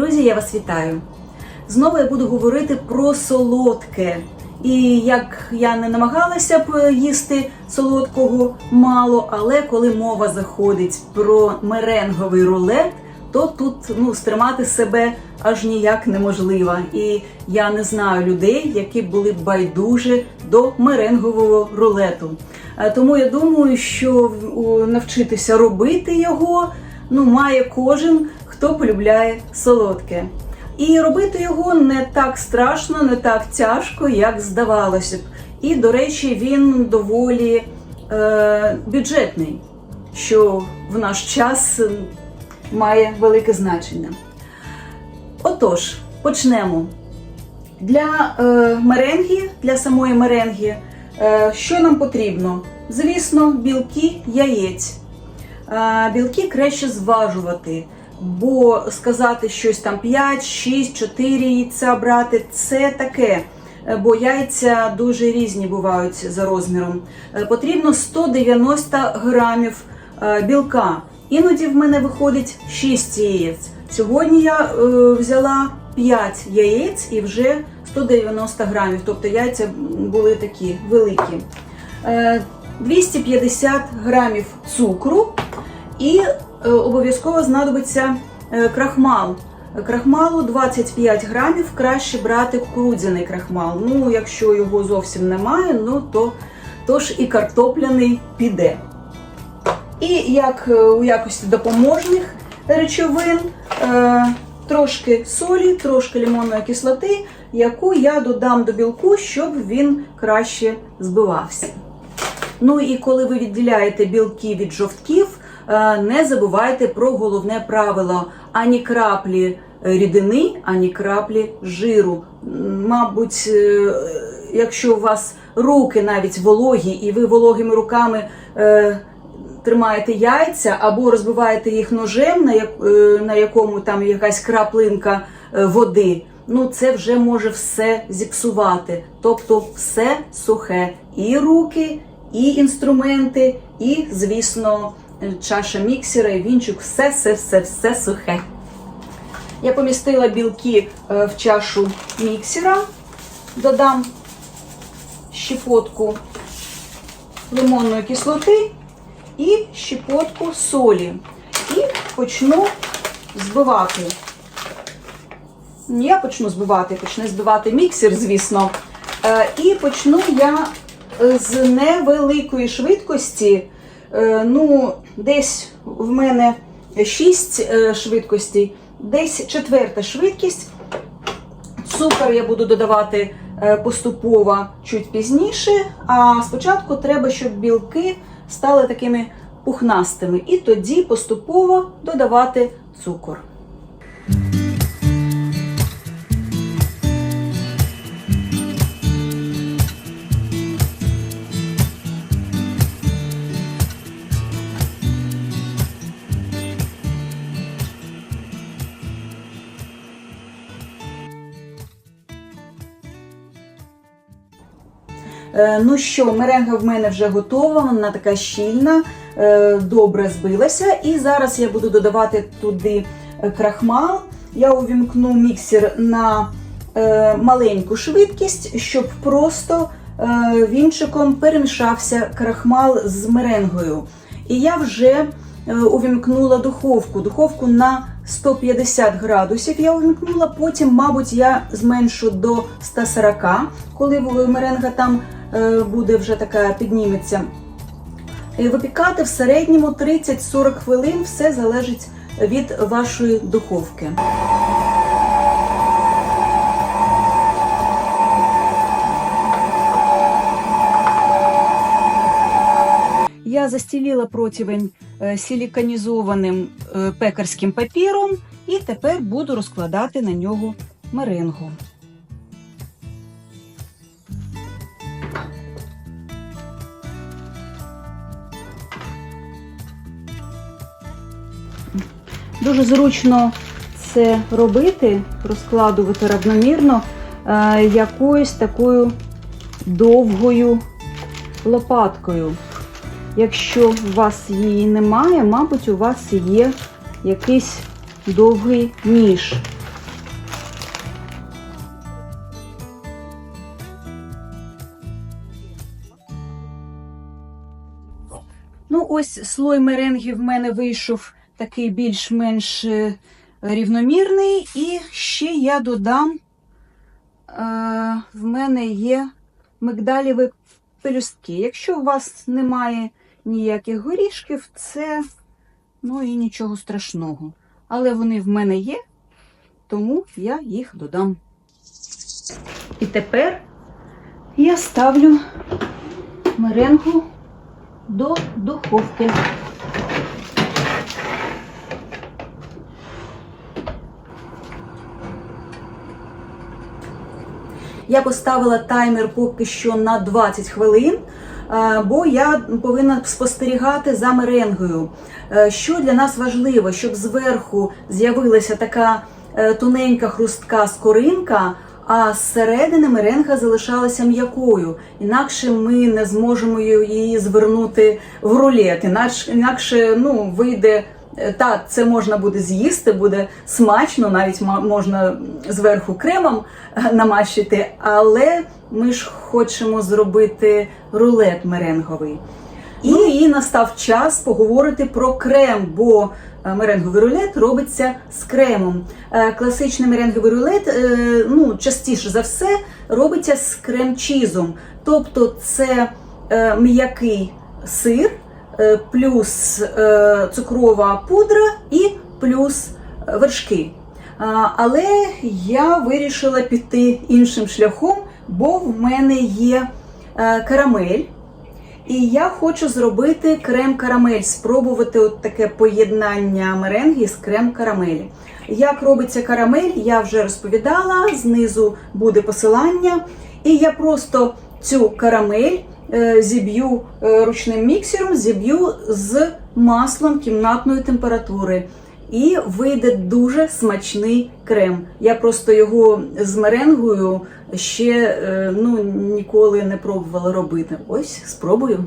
Друзі, я вас вітаю! Знову я буду говорити про солодке. І як я не намагалася б їсти солодкого мало, але коли мова заходить про меренговий рулет, то тут ну, стримати себе аж ніяк неможливо. І я не знаю людей, які були б байдужі до меренгового рулету. Е, Тому я думаю, що навчитися робити його ну, має кожен, хто полюбляє солодке. І робити його не так страшно, не так тяжко, як здавалося б. І, до речі, він доволі е, бюджетний, що в наш час має велике значення. Отож, почнемо. Для е, меренги, для самої меренги, е, що нам потрібно? Звісно, білки яєць. Е, білки краще зважувати, бо сказати щось там 5, 6, 4 яйця брати це таке. е, Бо яйця дуже різні бувають за розміром. Е, Потрібно 190 грамів е, білка. Іноді в мене виходить 6 яєць. Сьогодні я е, взяла 5 яєць і вже 190 грамів. Тобто яйця були такі великі. Е, 250 грамів цукру і обов'язково знадобиться е, крахмал. Крахмалу 25 грамів, краще брати кукурудзяний крахмал. Ну, якщо його зовсім немає, ну то, то ж і картопляний піде. І як е, у якості допоможних речовин е, трошки солі, трошки лимонної кислоти, яку я додам до білку, щоб він краще збивався. Ну і коли ви відділяєте білки від жовтків, е, не забувайте про головне правило: ані краплі рідини, ані краплі жиру. Мабуть, е, якщо у вас руки навіть вологі, і ви вологими руками е, тримаєте яйця або розбиваєте їх ножем, на, е, на якому там якась краплинка е, води. Ну, це вже може все зіпсувати. Тобто все сухе. І руки, і інструменти, і, звісно, е, чаша міксера, і вінчик, все, все, все, все сухе. Я помістила білки е, в чашу міксера, додам щепотку лимонної кислоти і щепотку солі. І почну збивати. Я почну збивати, почне збивати міксер, звісно. Е, І почну я е, з невеликої швидкості. Ну, десь в мене 6 швидкостей, десь четверта швидкість. Цукор я буду додавати е, поступово чуть пізніше. А спочатку треба, щоб білки стали такими пухнастими. І тоді поступово додавати цукор. Ну що, меренга в мене вже готова, вона така щільна, е, добре збилася. І зараз я буду додавати туди е, крахмал. Я увімкну міксер на е, маленьку швидкість, щоб просто е, вінчиком перемішався крахмал з меренгою. І я вже е, увімкнула духовку. Духовку на 150 градусів я увімкнула, потім, мабуть, я зменшу до 140, коли меренга там е, буде вже така підніметься. Випікати в середньому 30-40 хвилин, все залежить від вашої духовки. Я застілила противень е, силіконізованим е, пекарським папіром і тепер буду розкладати на нього меренгу. Дуже зручно це робити, розкладувати равномірно е, якоюсь такою довгою лопаткою. Якщо у вас її немає, мабуть, у вас є якийсь довгий ніж. Ну, ось слой меренги в мене вийшов такий більш-менш е, рівномірний. І ще я додам, е, в мене є мигдаліві пелюстки. Якщо у вас немає ніяких горішків, це ну і нічого страшного. Але вони в мене є, тому я їх додам. І тепер я ставлю меренгу до духовки. Я поставила таймер поки що на 20 хвилин, е, бо я повинна спостерігати за меренгою. Е, Що для нас важливо, щоб зверху з'явилася така е, тоненька хрустка скоринка, а зсередини меренга залишалася м'якою. Інакше ми не зможемо її звернути в рулет. Інакше, інакше ну, вийде. Е, Так, це можна буде з'їсти, буде смачно, навіть можна зверху кремом е, намащити, але ми ж хочемо зробити рулет меренговий. І, і настав час поговорити про крем, бо е, меренговий рулет робиться з кремом. Класичний меренговий рулет ну, частіше за все робиться з крем-чізом. Тобто це м'який сир, плюс е, цукрова пудра і плюс е, вершки. Але я вирішила піти іншим шляхом, бо в мене є е, карамель. І я хочу зробити крем-карамель, спробувати от таке поєднання меренги з крем-карамелі. Як робиться карамель, я вже розповідала, знизу буде посилання. І я просто цю карамель е, зіб'ю е, ручним міксером, зіб'ю з маслом кімнатної температури. І вийде дуже смачний крем. Я просто його з меренгою ще е, ну, ніколи не пробувала робити. Ось спробую.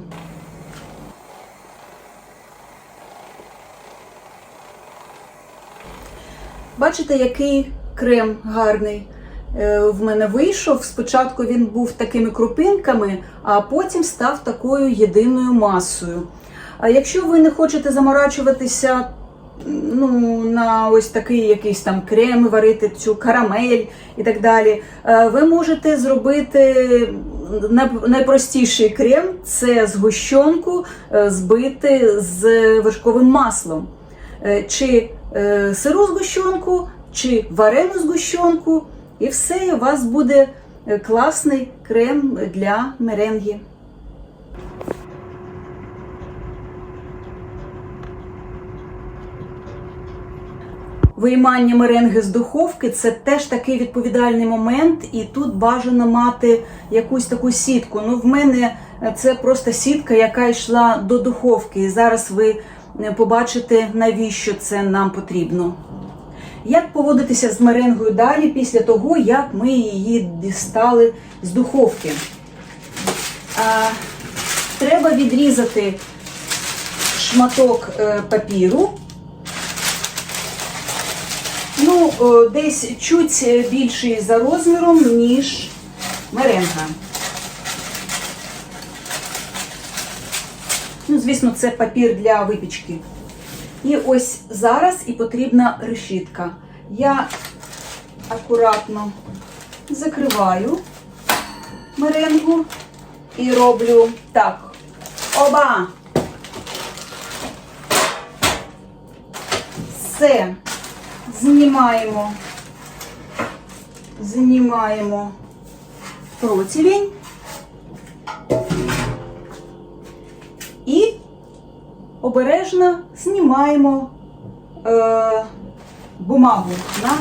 Бачите, який крем гарний е, в мене вийшов. Спочатку він був такими крупинками, а потім став такою єдиною масою. А якщо ви не хочете заморачуватися ну, на ось такий якийсь там крем, варити цю карамель і так далі, е, ви можете зробити найпростіший крем це згущенку е, збити з вершковим маслом. Е, Чи е, сиру згущенку, чи варену згущенку, і все, у вас буде е, класний крем для меренги. Виймання меренги з духовки це теж такий відповідальний момент, і тут бажано мати якусь таку сітку. Ну, в мене е, це просто сітка, яка йшла до духовки. І зараз ви е, побачите, навіщо це нам потрібно. Як поводитися з меренгою далі після того, як ми її дістали з духовки? А, треба відрізати шматок е, папіру. Ну, о, десь чуть більший за розміром, ніж меренга. Ну, звісно, це папір для випічки. І ось зараз і потрібна решітка. Я акуратно закриваю меренгу і роблю так. Оба! Все. Знімаємо, знімаємо противень обережно знімаємо е, бумагу на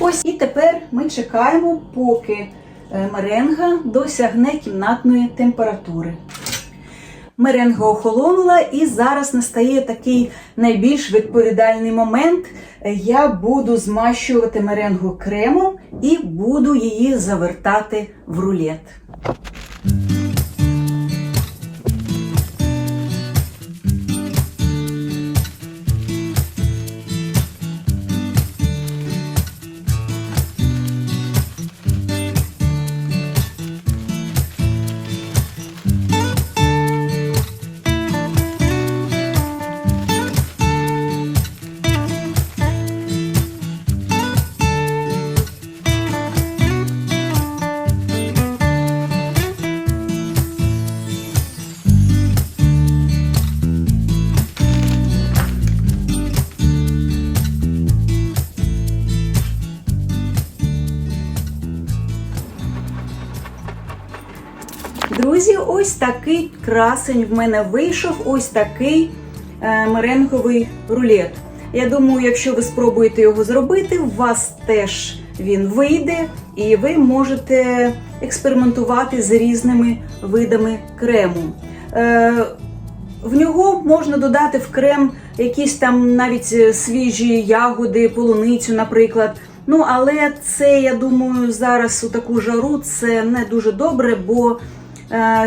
ось. І тепер ми чекаємо, поки е, меренга досягне кімнатної температури. Меренга охолонула, і зараз настає такий найбільш відповідальний момент. Я буду змащувати меренгу кремом і буду її завертати в рулет. Ось такий красень в мене вийшов, ось такий е, меренговий рулет. Я думаю, якщо ви спробуєте його зробити, у вас теж він вийде, і ви можете експериментувати з різними видами крему. Е, в нього можна додати в крем якісь там навіть е, свіжі ягоди, полуницю, наприклад. Ну, але це, я думаю, зараз у таку жару це не дуже добре, бо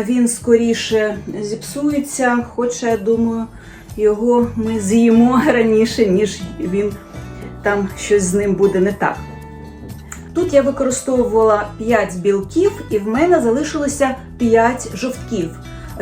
він скоріше зіпсується. Хоча, я думаю, його ми з'їмо раніше, ніж він там щось з ним буде не так. Тут я використовувала 5 білків, і в мене залишилося 5 жовтків.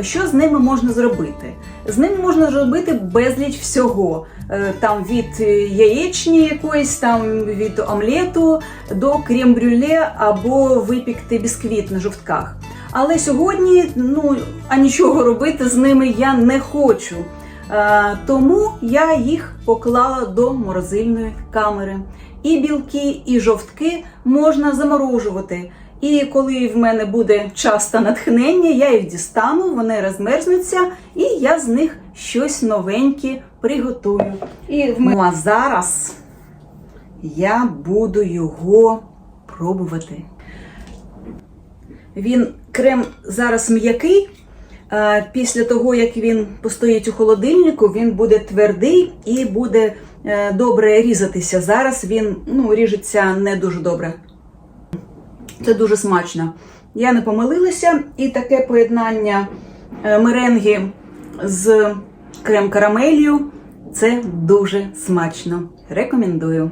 Що з ними можна зробити? З ними можна зробити безліч всього. Е, Там від е, яєчні якоїсь, там від омлету до крем-брюле або випікти бісквіт на жовтках. Але сьогодні ну, а нічого робити з ними я не хочу. Е, Тому я їх поклала до морозильної камери. І білки, і жовтки можна заморожувати. І коли в мене буде час та натхнення, я їх дістану, вони розмерзнуться, і я з них щось новеньке приготую. І в мене... Ну, а зараз я буду його пробувати. Він крем зараз м'який. Е, Після того, як він постоїть у холодильнику, він буде твердий і буде е, добре різатися. Зараз він ну, ріжеться не дуже добре. Це дуже смачно. Я не помилилася, і таке поєднання е, меренги з крем-карамелью це дуже смачно. Рекомендую.